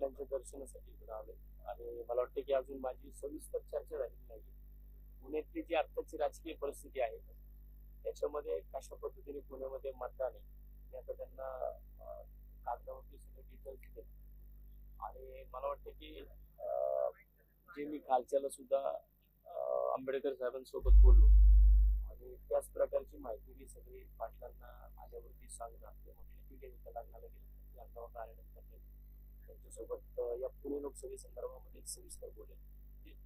पाटलांच्या दर्शनासाठी इकडे आलोय. आणि मला वाटतं की अजून माझी सविस्तर चर्चा झालेली नाही पुण्यातली जी आत्ताची राजकीय परिस्थिती आहे त्याच्यामध्ये कशा पद्धतीने पुण्यामध्ये मतदान आहे मी आता त्यांना कागदावरती सगळे डिटेल्स दिले आणि मला वाटतं की जे मी कालच्याला सुद्धा आंबेडकर साहेबांसोबत बोललो आणि त्याच प्रकारची माहिती मी सगळी पाटलांना माझ्यावरती सांगणार. ते म्हटले ठीक आहे इथं लग्नाला त्यांच्यासोबत या पुणे लोकसभे संदर्भामध्ये सविस्तर बोलेल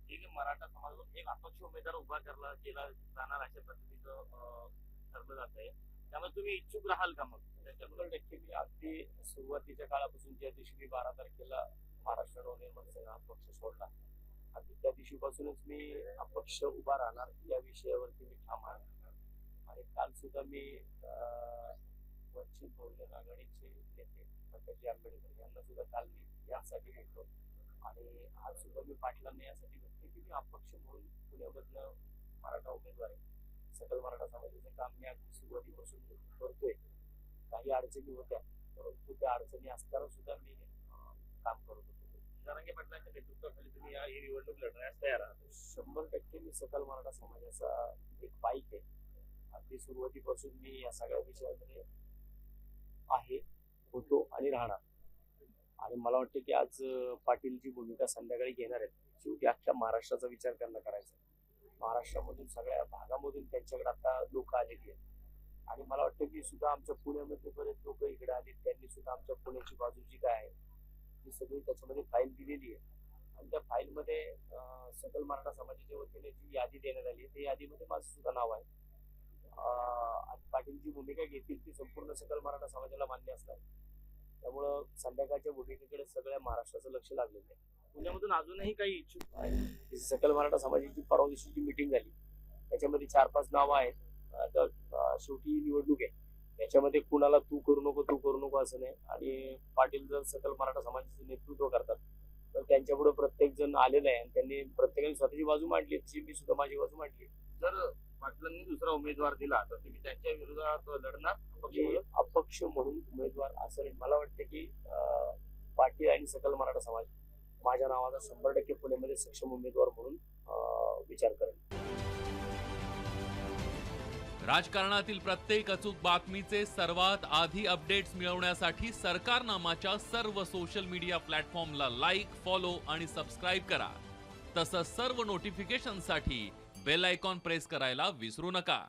जे मराठा समाजातून एक अपक्ष उमेदवार उभा करला केला जाणार अशा पद्धतीचं ठरलं जात आहे त्यामुळे तुम्ही इच्छुक राहाल का मग? त्याच्याबरोबर शंभर टक्के मी अगदी सुरुवातीच्या काळापासून ज्या दिवशी मी बारा तारखेला महाराष्ट्र नवनिर्माण सेना अपक्ष पक्ष सोडला अगदी त्या दिवशीपासूनच मी अपक्ष उभा राहणार या विषयावरती मी ठाम राहणार आणि काल सुद्धा मी वंचित बहुजन आघाडीचे नेते आंबेडकर सुद्धा काल मी यासाठी भेटलो आणि आज सुद्धा मी पाटलांना यासाठी भेटते की मी अपक्ष म्हणून पुण्यामधनं मराठा उमेदवार आहे सकल मराठा समाजाचं काम मी अगदी सुरुवातीपासून करतोय. काही अडचणी होत्या परंतु त्या अडचणी असताना सुद्धा मी काम करत होतो. जरांगे पाटलांच्या नेतृत्वाखाली तुम्ही या ही निवडणूक लढण्यास तयार आहात. शंभर टक्के मी सकल मराठा समाजाचा एक पाईक आहे. अगदी सुरुवातीपासून मी या सगळ्या विषयामध्ये आहे होतो आणि राहणार. आणि मला वाटतं की आज पाटीलची भूमिका संध्याकाळी घेणार आहेत शेवटी अख्ख्या महाराष्ट्राचा विचार त्यांना करायचा महाराष्ट्रामधून सगळ्या भागामधून त्यांच्याकडे आता लोक आलेली आहेत. आणि मला वाटतं की सुद्धा आमच्या पुण्यामध्ये बरेच लोक इकडे आले त्यांनी सुद्धा आमच्या पुण्याची बाजू जी काय आहे ती सगळी त्याच्यामध्ये फाईल दिलेली आहे. आणि त्या फाईलमध्ये सकल मराठा समाजाच्या वतीने जी यादी देण्यात आली आहे त्या यादीमध्ये माझं सुद्धा नाव आहे. आणि पाटील जी भूमिका घेतील ती संपूर्ण सकल मराठा समाजाला मान्य असणार त्यामुळं संध्याकाळच्या भूमिकेकडे सगळ्या महाराष्ट्राचं लक्ष लागलेलं आहे. पुण्यामधून अजूनही काही इच्छुक जी सकल मराठा समाजाची परवा दिवशीची मिटिंग झाली त्याच्यामध्ये चार पाच नावं आहेत. अं, शेवटी निवडणूक आहे. त्याच्यामध्ये कुणाला तू करू नको तू करू नको असं नाही. आणि पाटील जर सकल मराठा समाजाचं नेतृत्व करतात तर त्यांच्यापुढे प्रत्येक जण आलेला आहे. आणि त्यांनी प्रत्येकाने स्वतःची बाजू मांडली तशी मी सुद्धा माझी बाजू मांडली. जर पाटलांनी दुसरा उमेदवार दिला तर तुम्ही त्यांच्या विरोधात लढणार? पक्ष म्हणून? उमेदवार असं मला वाटतं की पाटील आणि सकल मराठा समाज माझ्या नावाचा शंभर टक्के पुण्यामध्ये सक्षम उमेदवार म्हणून विचार करेल राजकारणातील प्रत्येक अचूक बातमीचे सर्वात आधी अपडेट्स मिळवण्यासाठी सरकारनामाच्या सर्व सोशल मीडिया प्लॅटफॉर्मला लाईक फॉलो आणि सबस्क्राईब करा. तसंच सर्व नोटिफिकेशनसाठी बेल आयकॉन प्रेस करायला विसरू नका.